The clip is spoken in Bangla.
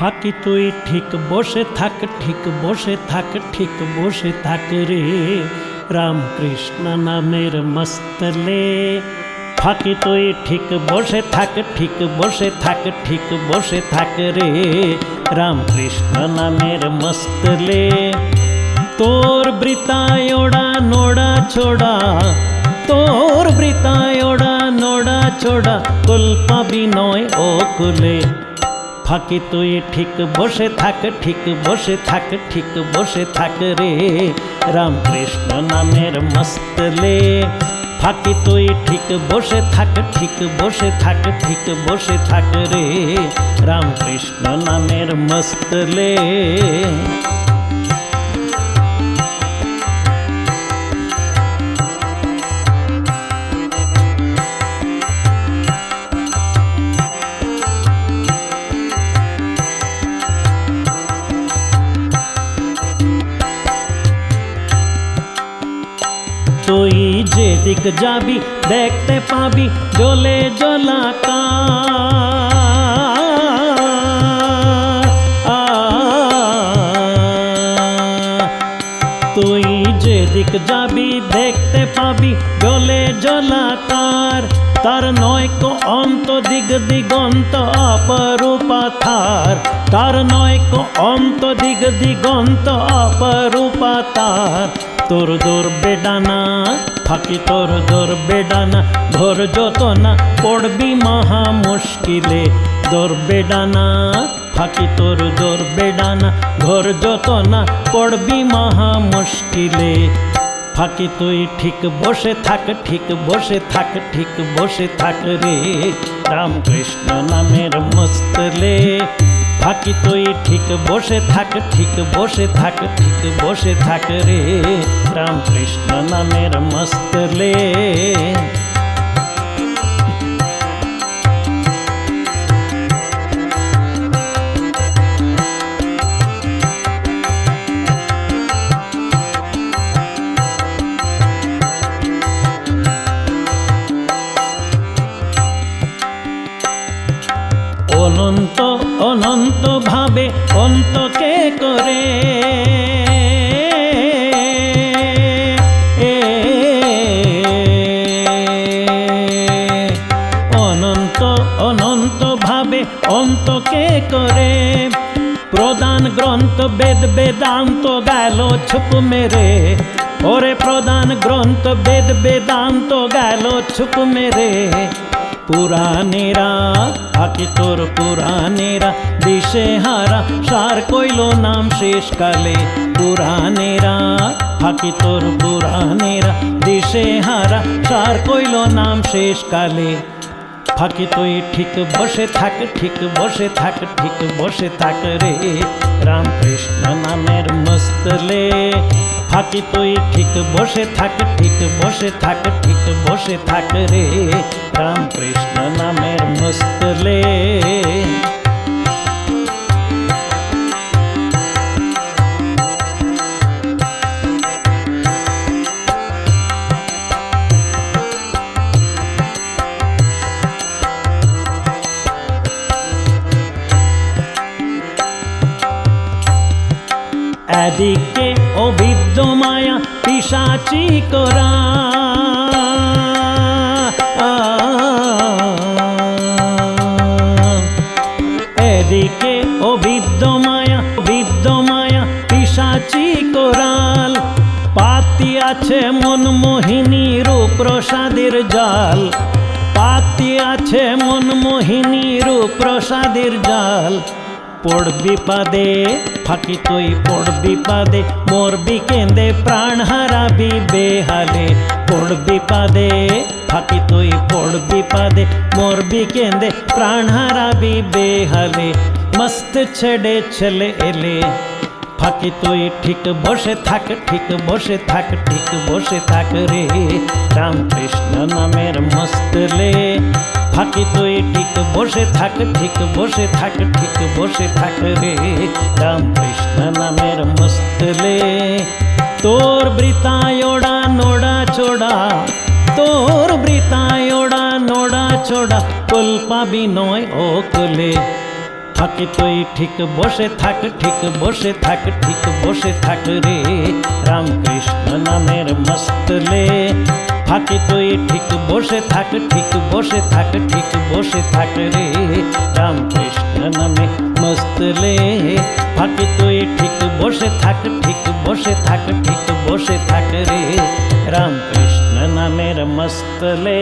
ফাঁকি তুই ঠিক বসে থাক, ঠিক বসে থাক, ঠিক বসে থাক রে। রামকৃষ্ণ নামের মস্তলে ফাঁকি তুই ঠিক বসে থাক, ঠিক বসে থাক, ঠিক বসে থাক রে। রামকৃষ্ণ নামের মস্তলে তোর বৃতায় ওড়া, নোড়া, ছোড়া। তোর বৃতায় ওড়া, নোড়া, ছোড়া। কল্পা বিনয় ও কুলে ফাঁকি তুই ঠিক বসে থাক, ঠিক বসে থাক, ঠিক বসে থাক রে। রামকৃষ্ণ নামের মস্তলে ফাঁকি তুই ঠিক বসে থাক, ঠিক বসে থাক, ঠিক বসে থাক রে। রামকৃষ্ণ নামের মস্তলে তুই যেদিক যাবি, দেখতে পাবি জ্বলে জলাকা তুই যেদিক যাবি, দেখতে পাবি জ্বলে জলাকার। তার নয় কো অন্ত দিগ দিগন্ত অপরূপাথার তার নয় কো অন্ত দিগ দিগন্ত অপরূপাতার তোর দোর বেডানা ফাঁকি তোর দোর বেডানা ঘোর যত না পড়বি মহা মুশকিলে। দোর বেডানা ফাঁকি তোর দোর বেডানা ঘোর যত না পড়বি মহা মুশকিলে। ফাঁকি তুই ঠিক বসে থাক, ঠিক বসে থাক, ঠিক বসে থাক রে। রামকৃষ্ণ নামের মস্তলে ফাঁকি তুই ঠিক বসে থাক, ঠিক বসে থাক, ঠিক বসে থাক রে। রামকৃষ্ণ নামের মস্তলে অনন্ত অনন্ত ভাবে অন্তকে করে। অনন্ত অনন্ত ভাবে অন্তকে করে। প্রদান গ্রন্থ বেদ বেদান্ত গেল ছুপ মেরে। ওরে প্রদান গ্রন্থ বেদ বেদান্ত গেল ছুপ মেরে। পুরানেরা আকি তোর পুরানেরা দিশে হারা সার কইল নাম শেষকালে পুরানেরা থাকে তোর পুরানেরা দিশে হারা সার কইল নাম শেষকালে ফাঁকি তুই? ঠিক বসে থাক, ঠিক বসে থাক, ঠিক বসে থাক রে। রামকৃষ্ণ নামের মস্তলে থাকি তুই? ঠিক বসে থাক, ঠিক বসে থাক, ঠিক বসে থাক রে। রামকৃষ্ণ নামের মস্তলে এদিকে অভিদ্য মায়া পিসাচি করা। এদিকে অভিদ্য মায়া বিদ্য মায়া পিসাচি কোরাল। পাতি আছে মনমোহিনী রূপ প্রসাদের জাল। পাতি আছে মনমোহিনী রূপ প্রসাদের জাল। পড়বি পাদে, ফাঁকি তুই পড়বি পাদে, মরবি কেঁদে, প্রাণ হারাবি বেহালে। পড়বি পাদে, ফাঁকি তুই পড়বি পাদে, মরবি কেঁদে, প্রাণ হারাবি বেহালে। মস্ত ছেড়ে ছেলে এলে, ফাঁকি তুই ঠিক বসে থাক, ঠিক বসে থাক, ঠিক বসে থাক রে। রামকৃষ্ণ নামের মস্তলে ফাঁকি তুই ঠিক, বসে থাক, ঠিক, বসে থাক, ঠিক, বসে থাক রে। রামকৃষ্ণ নামের মস্তলে, তোর বৃতায় ওড়া, নোড়া, চোড়া। তোর বৃতায় ওড়া, নোড়া ছোড়া কল্পা বিনয় ও কোলে ফাঁকে তুই ঠিক, বসে থাক, ঠিক, বসে থাক, ঠিক, বসে থাক রে। রামকৃষ্ণ নামের মস্তলে ফাঁকে তুই ঠিক বসে থাক, ঠিক বসে থাক, ঠিক বসে থাক রে। রামকৃষ্ণ নামে মস্ত মস্তলে ফাঁকে তুই ঠিক বসে থাক, ঠিক বসে থাক, ঠিক বসে থাক রে। রামকৃষ্ণ নামের মস্ত মস্তলে